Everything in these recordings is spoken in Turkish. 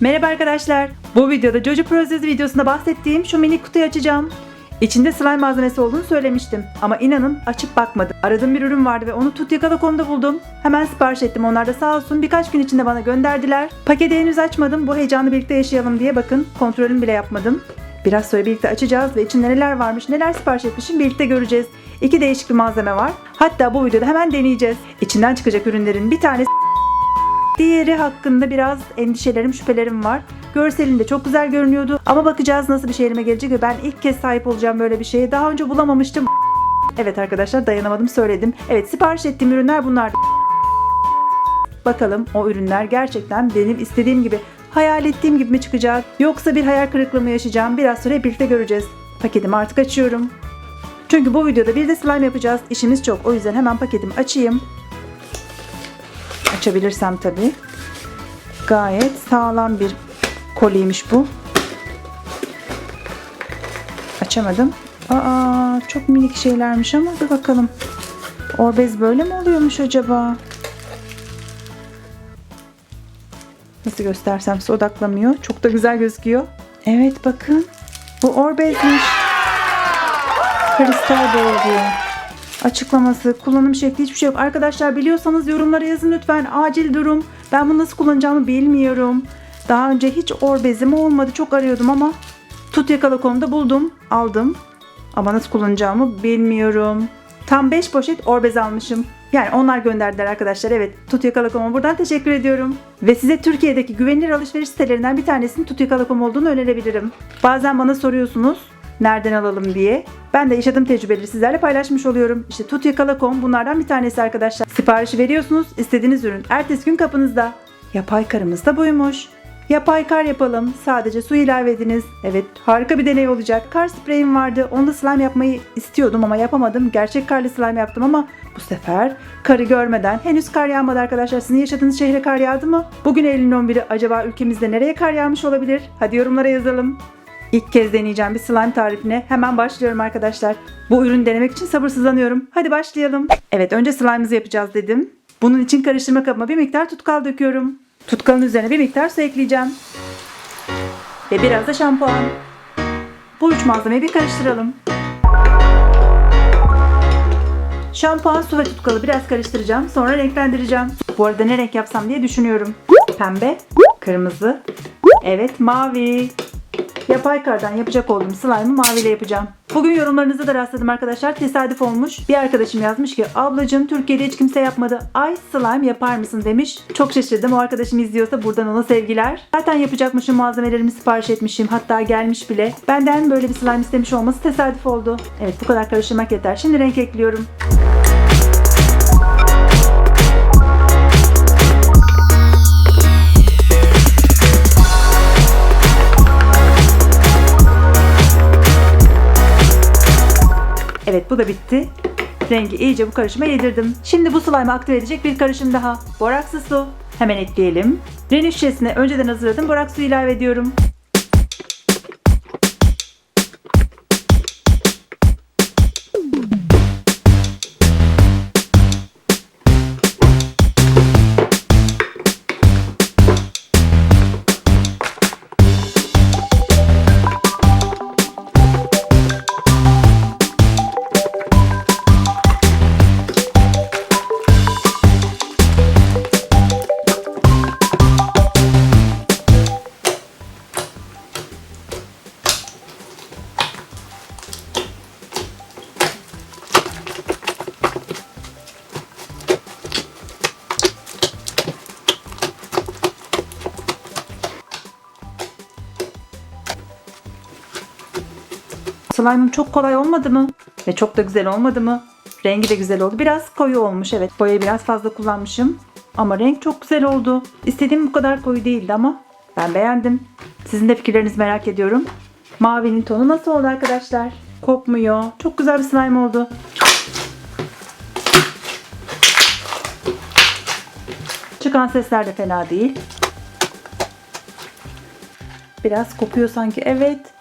Merhaba arkadaşlar. Bu videoda Jojo Prozes videosunda bahsettiğim şu minik kutuyu açacağım. İçinde slime malzemesi olduğunu söylemiştim. Ama inanın açıp bakmadım. Aradığım bir ürün vardı ve onu Tutyakala.com'da buldum. Hemen sipariş ettim. Onlar da sağ olsun birkaç gün içinde bana gönderdiler. Paketi henüz açmadım. Bu heyecanı birlikte yaşayalım diye bakın. Kontrolünü bile yapmadım. Biraz sonra birlikte açacağız ve içinde neler varmış, neler sipariş etmişim birlikte göreceğiz. İki değişik bir malzeme var. Hatta bu videoda hemen deneyeceğiz. İçinden çıkacak ürünlerin bir tanesi Diğeri hakkında biraz endişelerim, şüphelerim var. Görselinde çok güzel görünüyordu ama bakacağız nasıl bir şey elime gelecek ve ben ilk kez sahip olacağım böyle bir şeye. Daha önce bulamamıştım. Evet arkadaşlar dayanamadım söyledim. Evet sipariş ettiğim ürünler bunlar. Bakalım o ürünler gerçekten benim istediğim gibi, hayal ettiğim gibi mi çıkacak? Yoksa bir hayal kırıklığı mı yaşayacağım? Biraz sonra birlikte göreceğiz. Paketimi artık açıyorum. Çünkü bu videoda bir de slime yapacağız. İşimiz çok. O yüzden hemen paketimi açayım. Açabilirsem tabii. Gayet sağlam bir koliymiş bu. Açamadım. Aa çok minik şeylermiş ama bir bakalım. Orbez böyle mi oluyormuş acaba? Nasıl göstersem size odaklamıyor. Çok da güzel gözüküyor. Evet bakın. Bu orbezmiş. Kristal bol. Açıklaması, kullanım şekli hiçbir şey yok. Arkadaşlar biliyorsanız yorumlara yazın lütfen. Acil durum. Ben bunu nasıl kullanacağımı bilmiyorum. Daha önce hiç orbezim olmadı. Çok arıyordum ama Tutyakala.com'da buldum. Aldım. Ama nasıl kullanacağımı bilmiyorum. Tam 5 poşet orbez almışım. Yani onlar gönderdiler arkadaşlar. Evet Tutyakala.com'a buradan teşekkür ediyorum. Ve size Türkiye'deki güvenilir alışveriş sitelerinden bir tanesinin Tutyakala.com olduğunu önerebilirim. Bazen bana soruyorsunuz nereden alalım diye. Ben de yaşadığım tecrübeleri sizlerle paylaşmış oluyorum. İşte Tutyakala.com bunlardan bir tanesi arkadaşlar. Siparişi veriyorsunuz, istediğiniz ürün ertesi gün kapınızda. Yapay karımız da buymuş. Yapay kar yapalım. Sadece su ilave ediniz. Evet harika bir deney olacak. Kar spreyim vardı. Onda slime yapmayı istiyordum ama yapamadım. Gerçek karlı slime yaptım ama bu sefer karı görmeden henüz kar yağmadı arkadaşlar. Sizin yaşadığınız şehre kar yağdı mı? Bugün Eylül'ün 11'i acaba ülkemizde nereye kar yağmış olabilir? Hadi yorumlara yazalım. İlk kez deneyeceğim bir slime tarifine hemen başlıyorum arkadaşlar. Bu ürünü denemek için sabırsızlanıyorum. Hadi başlayalım. Evet önce slime'ımızı yapacağız dedim. Bunun için karıştırma kabıma bir miktar tutkal döküyorum. Tutkalın üzerine bir miktar su ekleyeceğim. Ve biraz da şampuan. Bu üç malzemeyi bir karıştıralım. Şampuan, su ve tutkalı biraz karıştıracağım. Sonra renklendireceğim. Bu arada ne renk yapsam diye düşünüyorum. Pembe, kırmızı, evet mavi. Yapay kardan yapacak olduğum slime'ı maviyle yapacağım. Bugün yorumlarınıza da rastladım arkadaşlar. Tesadüf olmuş. Bir arkadaşım yazmış ki ablacığım Türkiye'de hiç kimse yapmadı. Ay slime yapar mısın demiş. Çok şaşırdım. O arkadaşım izliyorsa buradan ona sevgiler. Zaten yapacakmışım malzemelerimi sipariş etmişim. Hatta gelmiş bile. Benden böyle bir slime istemiş olması tesadüf oldu. Evet bu kadar karıştırmak yeter. Şimdi renk ekliyorum. Evet bu da bitti. Rengi iyice bu karışıma yedirdim. Şimdi bu slime'ı aktive edecek bir karışım daha. Borakslı su. Hemen ekleyelim. Ren şişesine önceden hazırladım. Boraks suyu ilave ediyorum. Slime'ım çok kolay olmadı mı? Ve çok da güzel olmadı mı? Rengi de güzel oldu. Biraz koyu olmuş evet. Boyayı biraz fazla kullanmışım. Ama renk çok güzel oldu. İstediğim bu kadar koyu değildi ama ben beğendim. Sizin de fikirlerinizi merak ediyorum. Mavinin tonu nasıl oldu arkadaşlar? Kopmuyor. Çok güzel bir slime oldu. Çıkan sesler de fena değil. Biraz kopuyor sanki. Evet.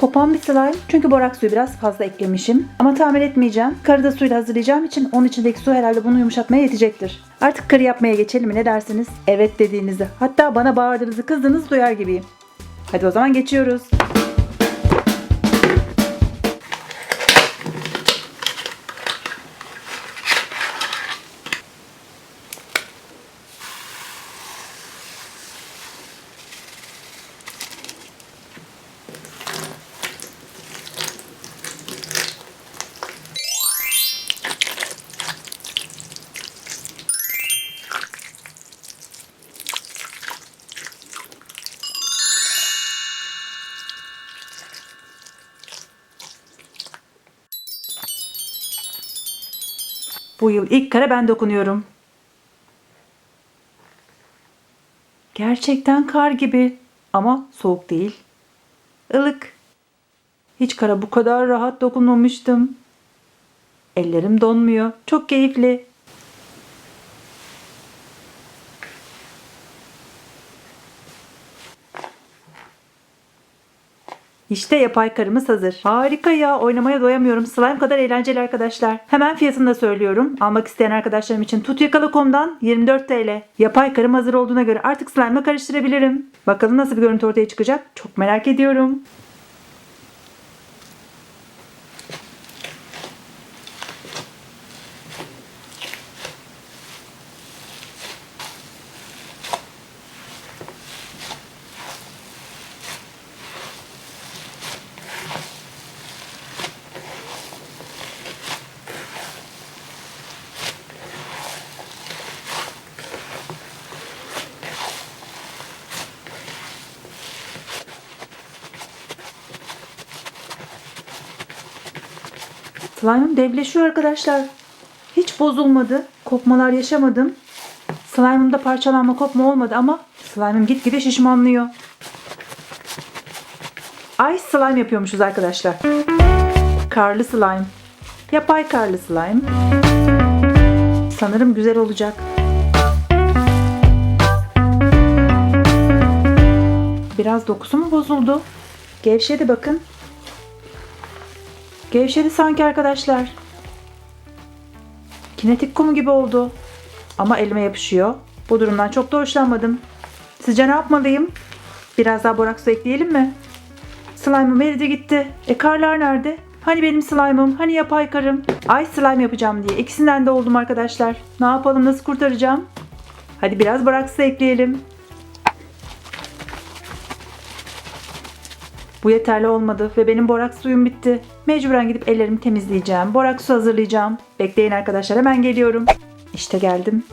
Kopan bir slime. Çünkü borak suyu biraz fazla eklemişim. Ama tamir etmeyeceğim. Karı da suyla hazırlayacağım için onun içindeki su herhalde bunu yumuşatmaya yetecektir. Artık kır yapmaya geçelim mi ne dersiniz? Evet dediğinizi hatta bana bağırdığınızı kızdığınızı duyar gibiyim. Hadi o zaman geçiyoruz. Bu yıl ilk kare ben dokunuyorum. Gerçekten kar gibi ama soğuk değil. Ilık. Hiç kara bu kadar rahat dokunmamıştım. Ellerim donmuyor. Çok keyifli. İşte yapay karımız hazır. Harika ya oynamaya doyamıyorum. Slime kadar eğlenceli arkadaşlar. Hemen fiyatını da söylüyorum. Almak isteyen arkadaşlarım için tutyakala.com'dan 24 TL. Yapay karım hazır olduğuna göre artık slime'la karıştırabilirim. Bakalım nasıl bir görüntü ortaya çıkacak. Çok merak ediyorum. Slime'ım devleşiyor arkadaşlar. Hiç bozulmadı. Kopmalar yaşamadım. Slime'ımda parçalanma kopma olmadı ama slime'ım gitgide şişmanlıyor. Ice slime yapıyormuşuz arkadaşlar. Karlı slime. Yapay karlı slime. Sanırım güzel olacak. Biraz dokusu mu bozuldu? Gevşedi bakın. Gevşedi sanki arkadaşlar. Kinetik kum gibi oldu. Ama elime yapışıyor. Bu durumdan çok da hoşlanmadım. Sizce ne yapmalıyım? Biraz daha boraks su ekleyelim mi? Slime'ım eridi gitti. E karlar nerede? Hani benim slime'ım? Hani yapay karım? Ay slime yapacağım diye. İkisinden de oldum arkadaşlar. Ne yapalım? Nasıl kurtaracağım? Hadi biraz boraks su ekleyelim. Bu yeterli olmadı ve benim boraks suyum bitti. Mecburen gidip ellerimi temizleyeceğim. Boraks su hazırlayacağım. Bekleyin arkadaşlar hemen geliyorum. İşte geldim.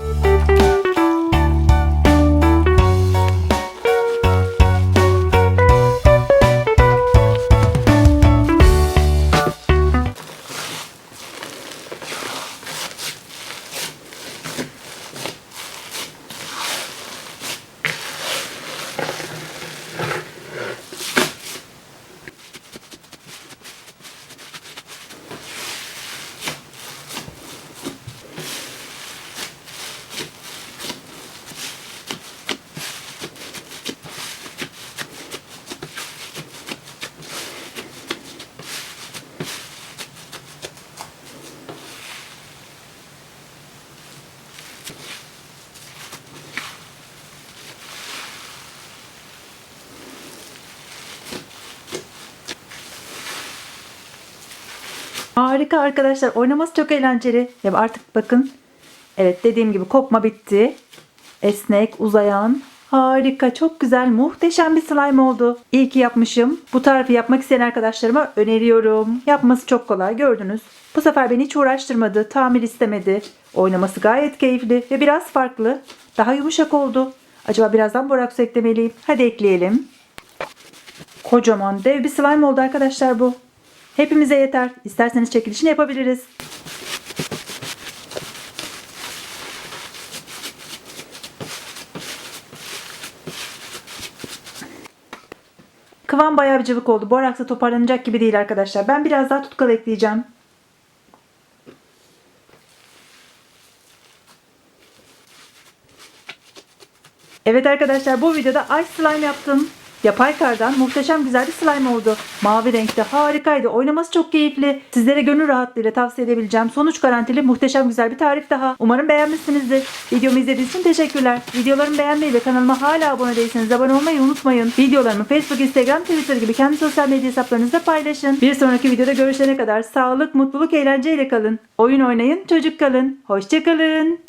Harika arkadaşlar. Oynaması çok eğlenceli. Ya artık bakın. Evet dediğim gibi kopma bitti. Esnek, uzayan. Harika, çok güzel, muhteşem bir slime oldu. İyi ki yapmışım. Bu tarifi yapmak isteyen arkadaşlarıma öneriyorum. Yapması çok kolay gördünüz. Bu sefer beni hiç uğraştırmadı, tamir istemedi. Oynaması gayet keyifli ve biraz farklı. Daha yumuşak oldu. Acaba birazdan boraks eklemeliyim. Hadi ekleyelim. Kocaman dev bir slime oldu arkadaşlar bu. Hepimize yeter. İsterseniz çekilişini yapabiliriz. Kıvam bayağı bir cıvık oldu. Boraksa toparlanacak gibi değil arkadaşlar. Ben biraz daha tutkal ekleyeceğim. Evet arkadaşlar bu videoda ice slime yaptım. Yapay kardan muhteşem güzel bir slime oldu. Mavi renkte harikaydı. Oynaması çok keyifli. Sizlere gönül rahatlığıyla tavsiye edebileceğim sonuç garantili muhteşem güzel bir tarif daha. Umarım beğenmişsinizdir. Videomu izlediğiniz için teşekkürler. Videolarımı beğenmeyi ve kanalıma hala abone değilseniz abone olmayı unutmayın. Videolarımı Facebook, Instagram, Twitter gibi kendi sosyal medya hesaplarınızda paylaşın. Bir sonraki videoda görüşene kadar sağlık, mutluluk, eğlenceyle kalın. Oyun oynayın, çocuk kalın. Hoşçakalın.